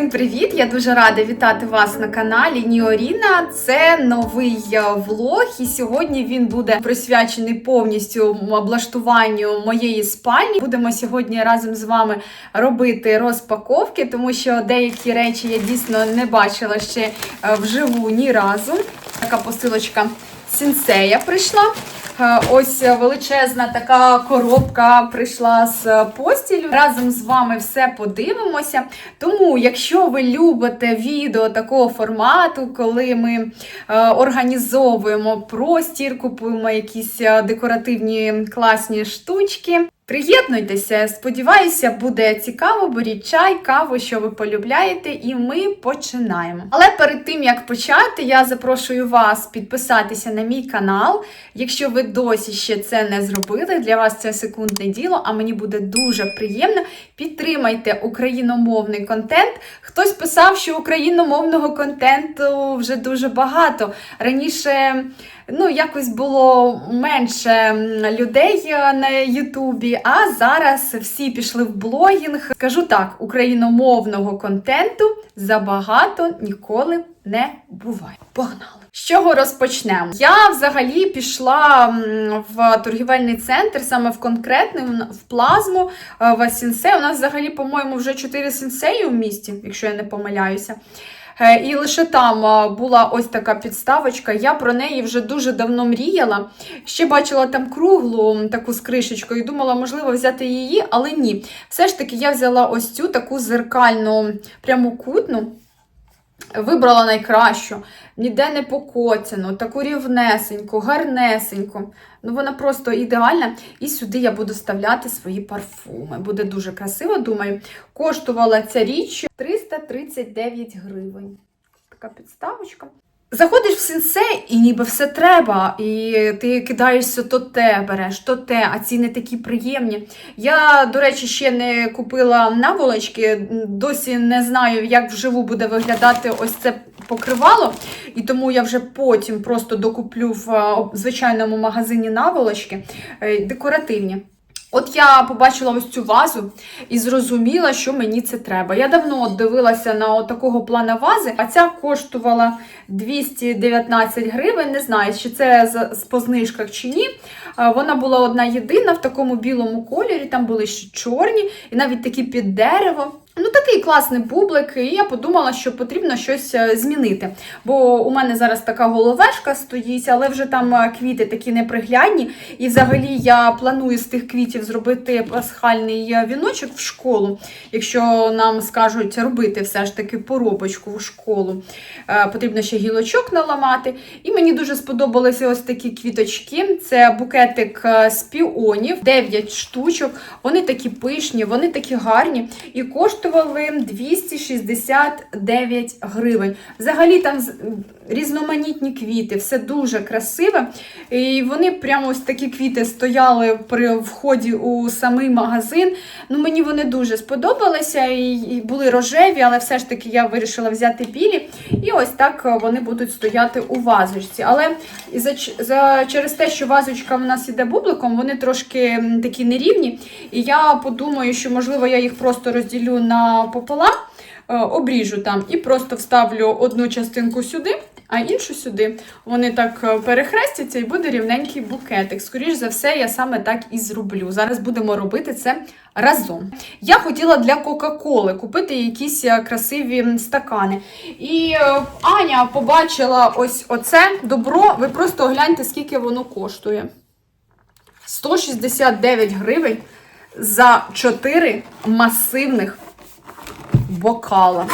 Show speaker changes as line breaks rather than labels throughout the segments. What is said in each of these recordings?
Всім привіт! Я дуже рада вітати вас на каналі Ніоріна. Це новий е, влог, і сьогодні він буде присвячений повністю облаштуванню моєї спальні. Будемо сьогодні разом з вами робити розпаковки, тому що деякі речі я дійсно не бачила ще е, вживу ні разу. Така посилочка Сінсея прийшла. Е, Ось величезна така коробка прийшла з постілю. Разом з вами все подивимося. Тому, якщо ви любите відео такого формату, коли ми е, організовуємо простір, купуємо якісь е, декоративні класні штучки. Приєднуйтеся, сподіваюся, буде цікаво. Беріть чай, каву, що ви полюбляєте, і ми починаємо. Але перед тим як почати, я запрошую вас підписатися на мій канал. Якщо ви досі ще це не зробили, для вас це секундне діло, а мені буде дуже приємно. Підтримайте україномовний контент. Хтось писав, що україномовного контенту вже дуже багато. Раніше. Ну, якось було менше людей е, на Ютубі, а зараз всі пішли в блогінг. Скажу так, україномовного контенту забагато ніколи не буває. Погнали! З чого розпочнемо? Я взагалі пішла в торгівельний центр, саме в конкретний, в плазму, е, в Сінсей. У нас взагалі, по-моєму, вже 4 сінсеї в місті, якщо я не помиляюся. Е, І лише там була ось така підставочка. Я про неї вже дуже давно мріяла. Ще бачила там круглу таку з кришечкою і думала, можливо, взяти її, але ні. Все ж таки, я взяла ось цю таку зеркальну прямокутну. Вибрала найкращу, ніде не покоцяну, таку рівнесеньку, гарнесеньку. Ну, вона просто ідеальна. І сюди я буду вставляти свої парфуми. Буде дуже красиво, думаю. Коштувала ця річ 339 гривень. Така підставочка. Заходиш в сенсей, і ніби все треба. І ти кидаєшся то те береш, то те, а ціни такі приємні. Я, до речі, ще не купила наволочки, досі не знаю, як вживу буде виглядати ось це покривало. І тому я вже потім просто докуплю в е, звичайному магазині наволочки е, декоративні. От я побачила ось цю вазу і зрозуміла, що мені це треба. Я давно дивилася на такого плана вази, а ця коштувала 219 гривень. Не знаю, чи це по знижках чи ні. Вона була одна єдина в такому білому кольорі, там були ще чорні, і навіть такі під дерево. Ну, такий класний бублик, і я подумала, що потрібно щось е, змінити. Бо у мене зараз така головешка стоїть, але вже там е, квіти такі неприглядні. І взагалі я планую з тих квітів зробити пасхальний е, віночок в школу, якщо нам скажуть робити все ж таки поробочку в школу. Потрібно ще гілочок наламати. І мені дуже сподобалися ось такі квіточки. Це букетик з піонів, 9 штучок. Вони такі пишні, вони такі гарні. І коштували 269 гривень. Взагалі там різноманітні квіти, все дуже красиве. І вони прямо ось такі квіти стояли при вході у самий магазин. Ну, мені вони дуже сподобалися і, були рожеві, але все ж таки я вирішила взяти білі. І ось так вони будуть стояти у вазочці. Але за, за, через те, що вазочка в нас іде бубликом, вони трошки такі нерівні. І я подумаю, що можливо я їх просто розділю на пополам, е, обріжу там і просто вставлю одну частинку сюди. А іншу сюди вони так е, перехрестяться і буде рівненький букетик. Скоріш за все, я саме так і зроблю. Зараз будемо робити це разом. Я хотіла для Кока-Коли купити якісь е, красиві стакани. І Аня побачила ось оце добро. Ви просто гляньте, скільки воно коштує. 169 гривень за 4 масивних бокала.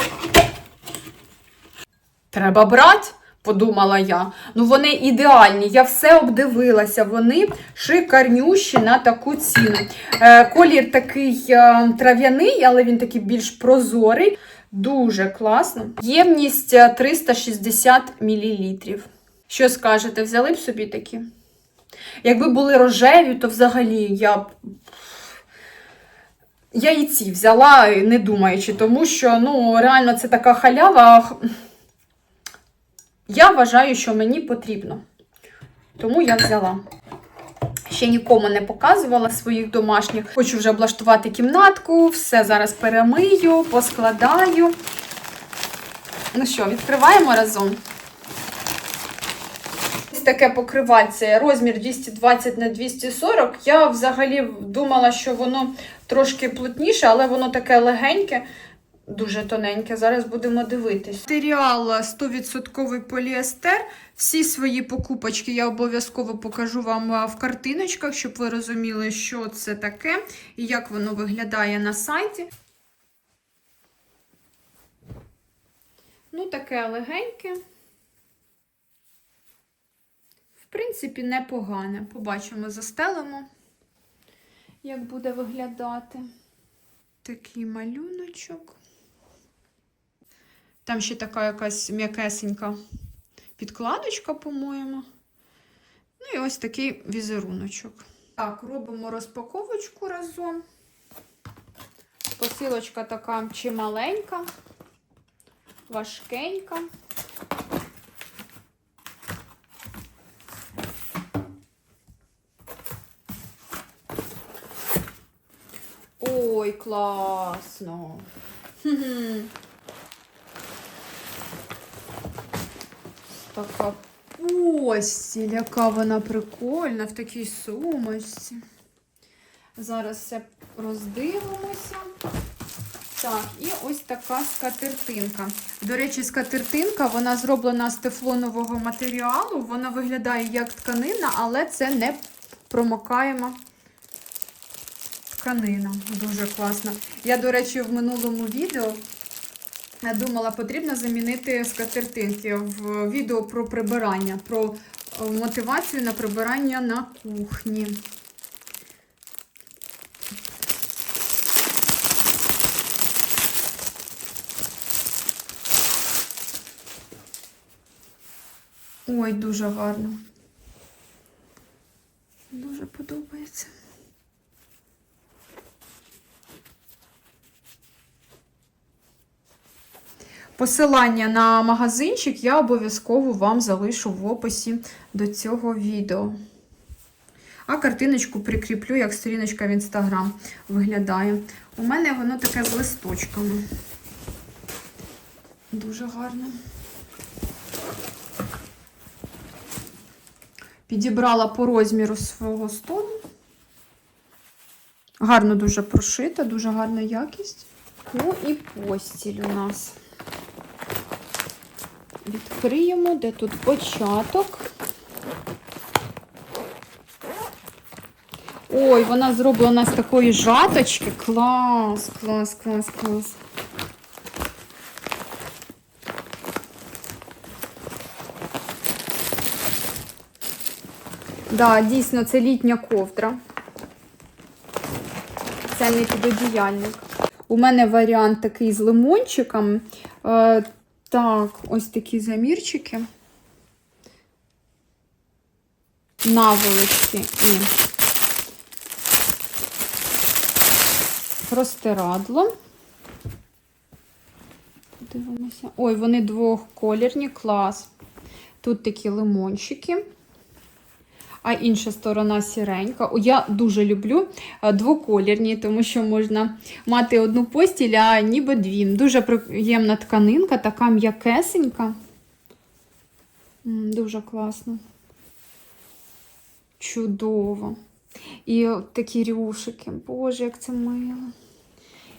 Треба брати, подумала я. Ну вони ідеальні, я все обдивилася. Вони шикарнющі на таку ціну. Е, колір такий е, трав'яний, але він такий більш прозорий. Дуже класно. Ємність е, 360 мл. Що скажете, взяли б собі такі? Якби були рожеві, то взагалі я б. Я і ці взяла, не думаючи, тому що ну, реально це така халява. Я вважаю, що мені потрібно. Тому я взяла. Ще нікому не показувала своїх домашніх. Хочу вже облаштувати кімнатку, все зараз перемию, поскладаю. Ну що, відкриваємо разом. Таке покривальце, розмір 220 на 240. Я взагалі думала, що воно трошки плотніше, але воно таке легеньке, дуже тоненьке. Зараз будемо дивитись. Матеріал 100% поліестер. Всі свої покупочки я обов'язково покажу вам в картиночках, щоб ви розуміли, що це таке і як воно виглядає на сайті. Ну, таке легеньке. В принципі, непогане. Побачимо, застелимо, як буде виглядати. Такий малюночок. Там ще така якась м'якесенька підкладочка, по-моєму. Ну і ось такий візеруночок. Так, робимо розпаковочку разом. Посилочка така чималенька, важкенька. Ой, класно. Така постіль, яка вона прикольна в такій сумочці. Зараз все роздивимося. Так, і ось така скатертинка. До речі, скатертинка, вона зроблена з тефлонового матеріалу. Вона виглядає як тканина, але це не промокаєма тканина. Дуже класна. Я, до речі, в минулому відео думала, потрібно замінити скатертинки в відео про прибирання, про е, мотивацію на прибирання на кухні. Ой, дуже гарно. Дуже подобається. Посилання на магазинчик я обов'язково вам залишу в описі до цього відео. А картиночку прикріплю, як сторіночка в інстаграм виглядає. У мене воно таке з листочками. Дуже гарно. Підібрала по розміру свого столу. Гарно дуже прошита, дуже гарна якість. Ну і постіль у нас. Відкриємо, де тут початок. Ой, вона зроблена з такої жаточки. Клас, клас, клас, клас. Да, дійсно, це літня ковдра. Це не підодіяльник. У мене варіант такий з лимончиком. Так, ось такі замірчики. Наволочки і простирадло. Подивимося. Ой, вони двохколірні, клас. Тут такі лимончики. А інша сторона сіренька. О, Я дуже люблю е, двоколірні, тому що можна мати одну постіль, а ніби дві. Дуже приємна тканинка, така м'якесенька. Дуже класно. Чудово. І от такі рюшики. Боже, як це мило.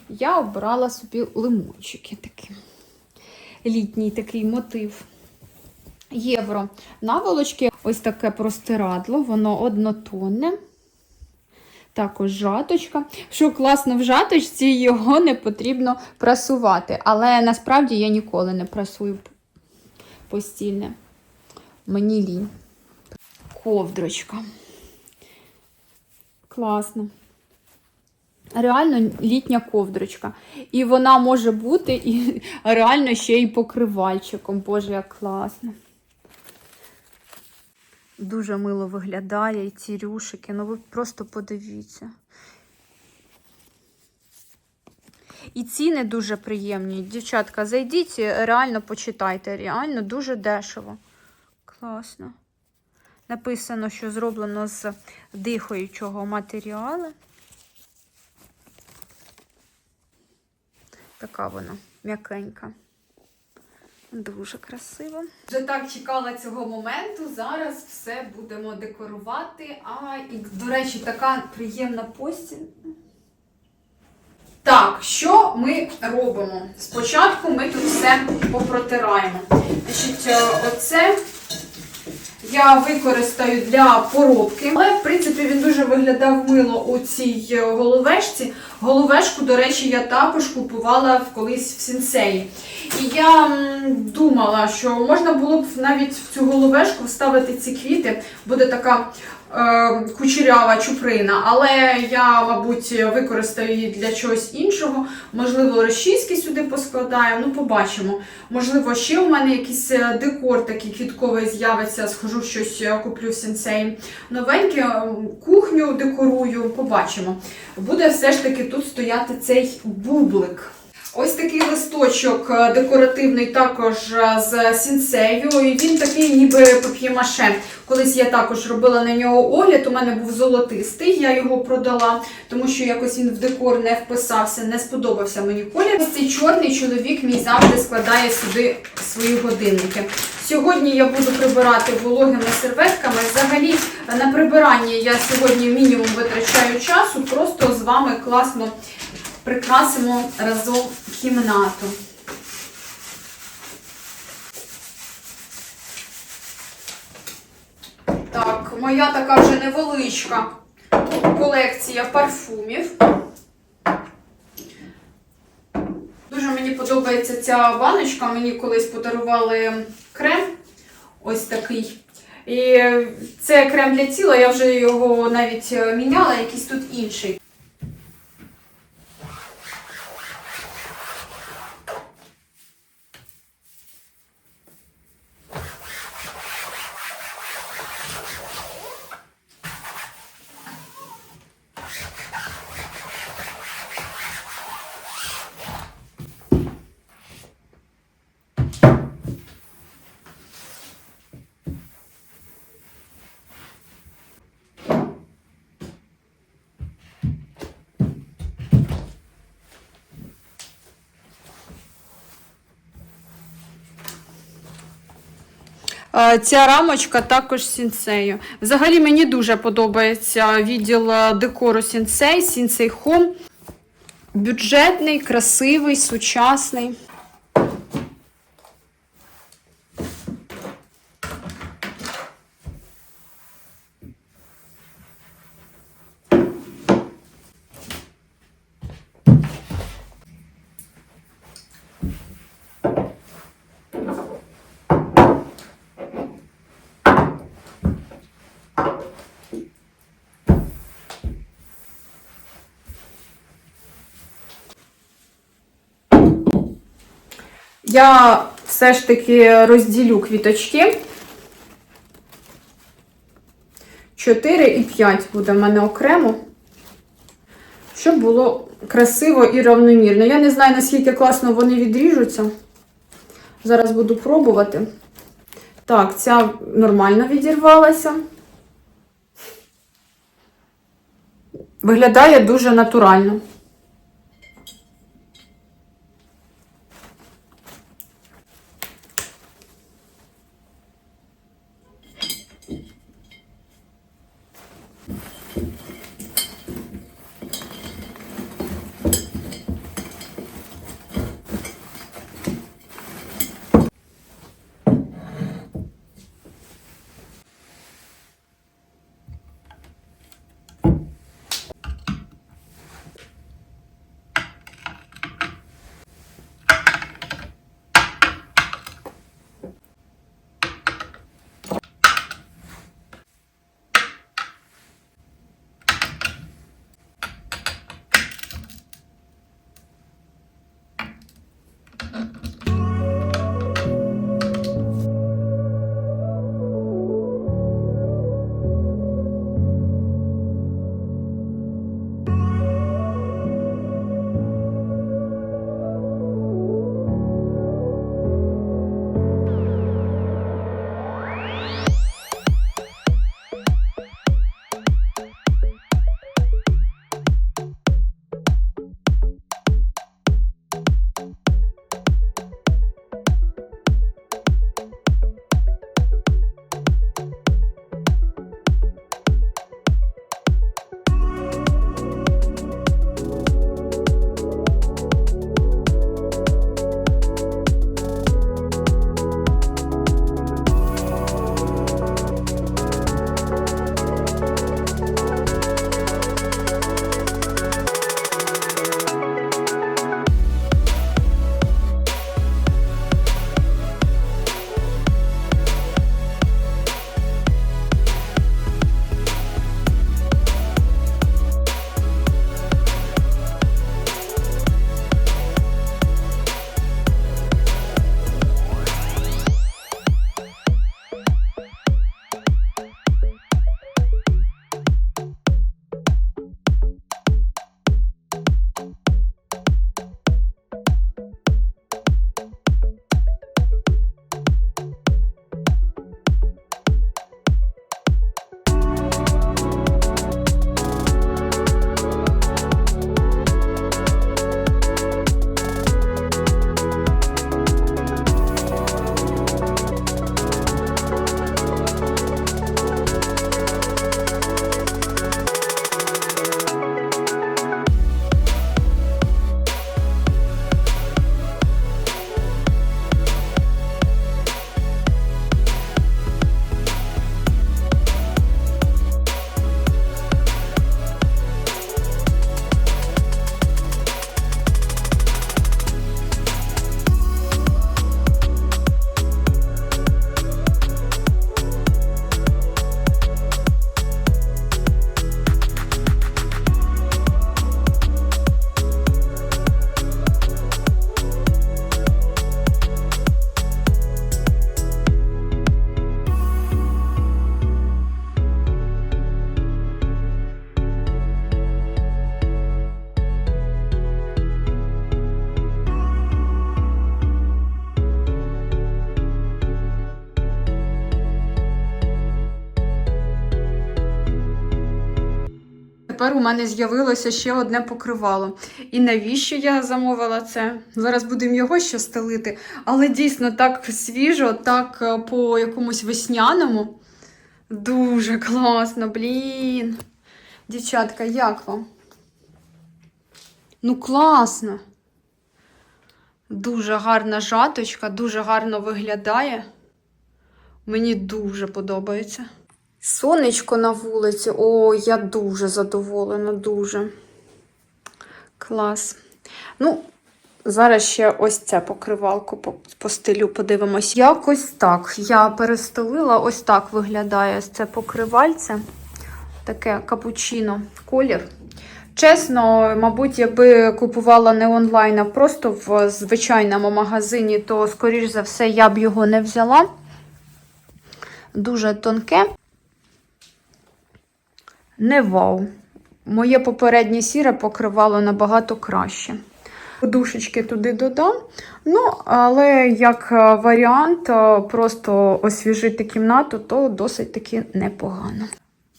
Я обрала собі лимончики такі. Літній такий мотив євро. Наволочки, ось таке простирадло, воно однотонне. Також жаточка. Що класно в жаточці, його не потрібно прасувати. Але насправді я ніколи не прасую постільне. Мені лінь. Ковдрочка. Класно. Реально літня ковдрочка. І вона може бути і реально ще й покривальчиком. Боже, як класно. Дуже мило виглядає і ці рюшики. Ну ви просто подивіться. І ціни дуже приємні. Дівчатка, зайдіть, реально почитайте. Реально дуже дешево. Класно. Написано, що зроблено з дихаючого матеріалу. Така вона м'якенька. Дуже красиво. Вже так чекала цього моменту. Зараз все будемо декорувати. А, і, до речі, така приємна постіль. Так, що ми робимо? Спочатку ми тут все попротираємо. Значить, е, оце я використаю для поробки. Але, в принципі, він дуже виглядав мило у цій е, головешці. Головешку, до речі, я також купувала колись в сінсеї. І я думала, що можна було б навіть в цю головешку вставити ці квіти. Буде така е, кучерява чуприна. Але я, мабуть, використаю її для чогось іншого. Можливо, розчіски сюди поскладаю. Ну, побачимо. Можливо, ще у мене якийсь е, декор такий квітковий з'явиться, схожу щось е, куплю в сенсей. Новеньке, кухню декорую, побачимо. Буде все ж таки тут стояти цей бублик. Ось такий листочок е, декоративний також е, з сінсею. І він такий ніби пап'ємаше. Колись я також робила на нього огляд, у мене був золотистий, я його продала, тому що якось він в декор не вписався, не сподобався мені колір. Ось цей чорний чоловік мій завжди складає сюди свої годинники. Сьогодні я буду прибирати вологими серветками. Взагалі на прибиранні я сьогодні мінімум витрачаю часу, просто з вами класно прикрасимо разом кімнату. Так, моя така вже невеличка колекція парфумів. Дуже мені подобається ця баночка. Мені колись подарували крем. Ось такий. І це крем для тіла, я вже його навіть міняла, якийсь тут інший. Ця рамочка також сінсею. Взагалі мені дуже подобається відділ е, декору сінсей, сінсей хом. Бюджетний, красивий, сучасний. Я все ж таки розділю квіточки. 4 і 5 буде в мене окремо. Щоб було красиво і равномірно. Я не знаю, наскільки класно вони відріжуться. Зараз буду пробувати. Так, ця нормально відірвалася. Виглядає дуже натурально. Мене з'явилося ще одне покривало. І навіщо я замовила це? Зараз будемо його ще стелити. Але дійсно так свіжо, так е, по якомусь весняному. Дуже класно, блін. Дівчатка, як вам? Ну, класно. Дуже гарна жаточка, дуже гарно виглядає. Мені дуже подобається. Сонечко на вулиці. О, я дуже задоволена, дуже. Клас. Ну, зараз ще ось це покривалку по, по стилю подивимось. Якось так. Я перестелила, ось так виглядає це покривальце. Таке капучино колір. Чесно, мабуть, якби купувала не онлайн, а просто в звичайному магазині, то, скоріш за все, я б його не взяла. Дуже тонке. Не вау. Моє попереднє сіре покривало набагато краще. Подушечки туди додам. Ну, але як е, варіант, е, просто освіжити кімнату, то досить таки непогано.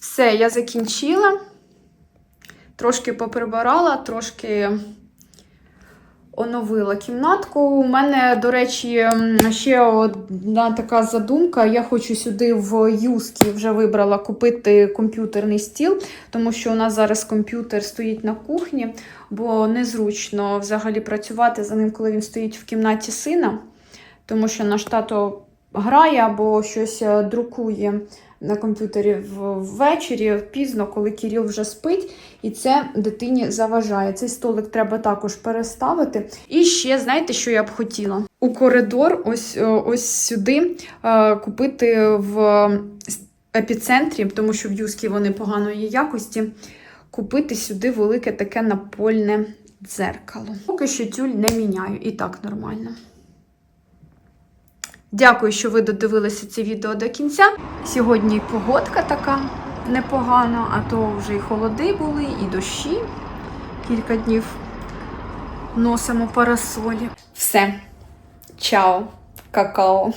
Все, я закінчила. Трошки поприбирала, трошки оновила кімнатку. У мене, до речі, ще одна така задумка. Я хочу сюди в Юскі вже вибрала купити комп'ютерний стіл, тому що у нас зараз комп'ютер стоїть на кухні, бо незручно взагалі працювати за ним, коли він стоїть в кімнаті сина, тому що наш тато грає або щось е, друкує на комп'ютері ввечері, пізно, коли Кіріл вже спить, і це дитині заважає. Цей столик треба також переставити. І ще, знаєте, що я б хотіла? У коридор, ось, е, ось сюди, е, купити в епіцентрі, тому що в Юскі вони поганої якості. Купити сюди велике таке напольне дзеркало. Поки що тюль не міняю, і так нормально. Дякую, що ви додивилися це відео до кінця. Сьогодні погодка така непогана, а то вже і холоди були, і дощі. Кілька днів носимо парасолі. Все. Чао, какао.